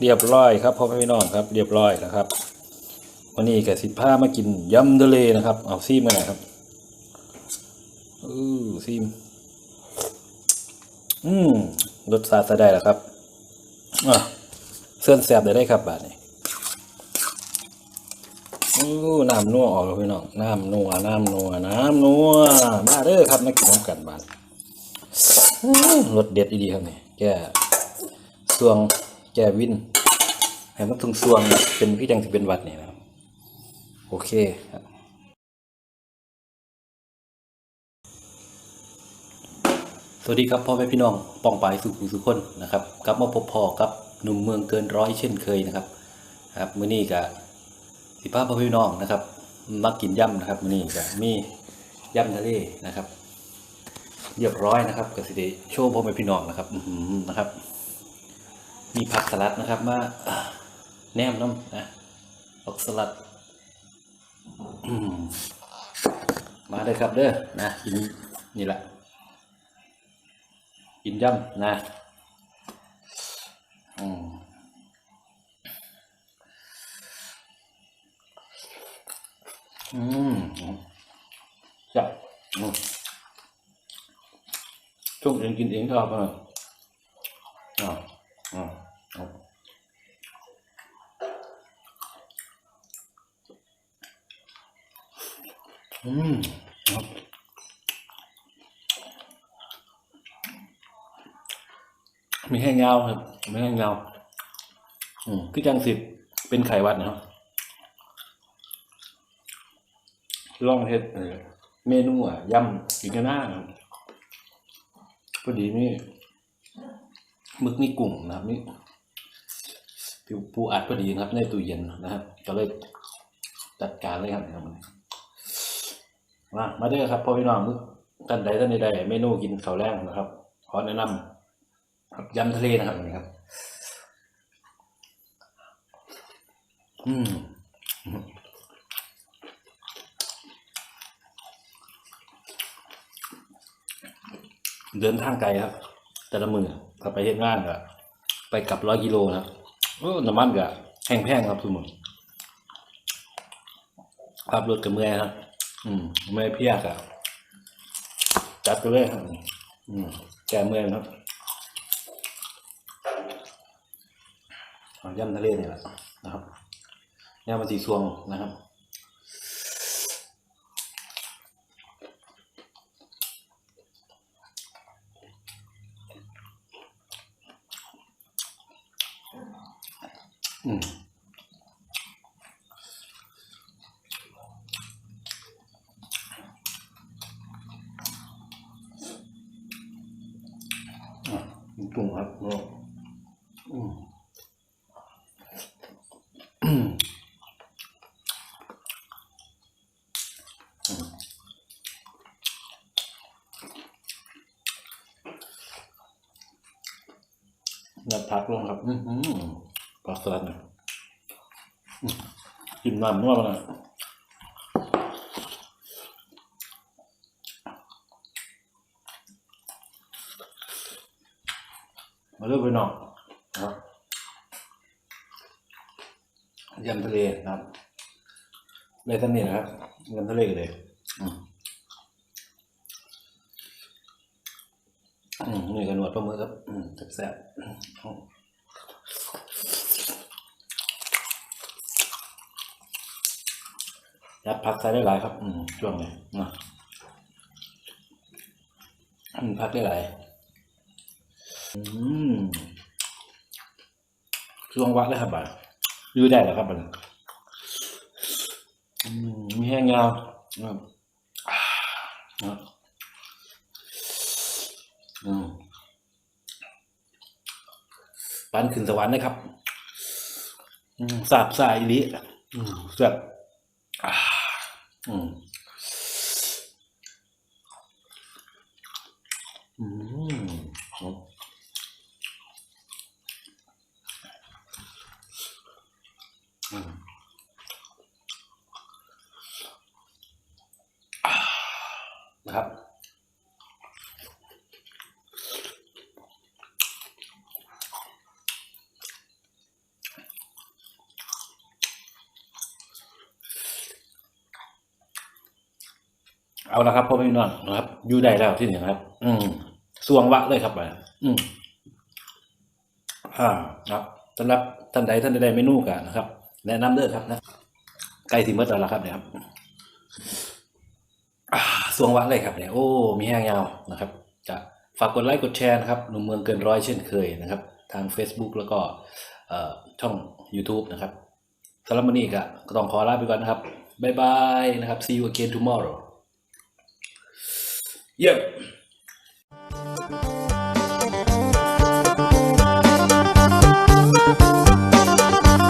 เรียบร้อยครับพ่อแม่พี่น้องครับ เรียบร้อยแล้วครับวันนี้กับสิผ้ามากินยำทะเลนะครับ เอาซีมมาหน่อยครับอือซีม อืมรสชาติได้แล้วครับอะเส้นแสบได้ได้ครับบาทนี้อู้น้ำนัวออกแล้วพี่น้องน้ำนัวน้ำนัวน้ำนัวมาเด้อครับมากินน้ำกันบาทรสเด็ดดีๆครับนี่แกสวง แกวินให้มันทุงสวงเป็นพี่จังสิเป็นวัดนี่นะครับ โอเคครับสวัสดีครับพ่อแม่พี่น้องป้องปายสุขุสุขคนนะครับกลับมาพบพ่อกับหนุ่มเมืองเกินร้อยเช่นเคยนะครับครับมื้อนี้ก็สิพาพ่อพี่น้องนะครับมากินย่ำนะครับมื้อนี้ก็มีย่ำทะเลนะครับ เรียบร้อยนะครับก็สิได้โชว์พ่อแม่พี่น้องนะครับ อืนะครับ มีผักสลัดนะครับมาอ่าแนมน้ำนะผักสลัดมาเลยครับเด้อนะกินนี่แหละกินย่ำนะอืมอืมจับอืมช่วงเองกินเองชอบอะอ่าอ่าอ่าอื มครับมีแค่เงาครับม่แค่เงาอืมคือจังสิบเป็นไขหวัดนะครับลองเฮ็ดเอ่อเมนูอะยำกินกันหน้าครับพอดีนี่มึกนี่กุ้งนะครับนี่ปูปูอัดพอดีนะครับในตู้เย็นนะครับ ก็เลยจัดการเลยครับ มามาเด้อครับพ่อพี่น้องท่านใดท่านใดเมนูกินข้าวแรงนะครับ ขอแนะนำยำทะเลนะครับนี่ครับ อืมเดินทางไกลครับ แต่ละมือถ้าไปเฮ็ดงานก็ไปกลับร้อยกิโลนะครับโอ้น้ำมันก็แห้งแพงครับทุกมือขับรถกับเมื่อยครับ อืมเมื่อยเพียกอะ จัดไปเลยครับอืมแก้เมื่อยครับย่ำทะเลนี่แหละนะครับย่ำมันสีสวงนะครับอืมอะ จุ่มครับแล้วอืมนัดพักลงครับ อือหือปลาสลัดเนี่ยอื้อกินน้ำนัวมาเล มาเริ่มไปน่อยนะครับยำทะเลนะครับในท่านนี้นะครับยำทะเลกันเลยอืมนี่กันหนวดปลาหมึกครับ อืมแซ่บยัดผักใส่ได้หลายครับ อืมช่วงนี้นะผักได้หลาย อืมช่วงวัดเลยครับบ่ายืดได้แล้วครับบ่าอืมมีแห้งยาวนะครับอ่านะครับอืมปันขึ้นสวรรค์นะครับสาบสายลิอืมแบบอืม นะครับ เอาละครับพ่อแม่น้องนะครับอยู่ได้แล้วที่นี่นะครับ อืมสวงวะเลยครับไปอืมอ่าครับสำหรับท่านใดท่านใดเมนูกันนะครับ แนะนำเด้อครับนะใกล้ที่เมื่อตอนละครับเนี่ยครับ สวงวันเลยครับเนี่ยโอ้มีแห้งยาวนะครับ จะฝากกดไลค์กดแชร์นะครับหนุ่มเมืองเกินร้อยเช่นเคยนะครับ ทาง Facebook แล้วก็ช่อง YouTube นะครับสำหรับวันนี้ก็ก็ต้องขอลาไปก่อนนะครับบ๊ายบายนะครับ see you again tomorrow Yep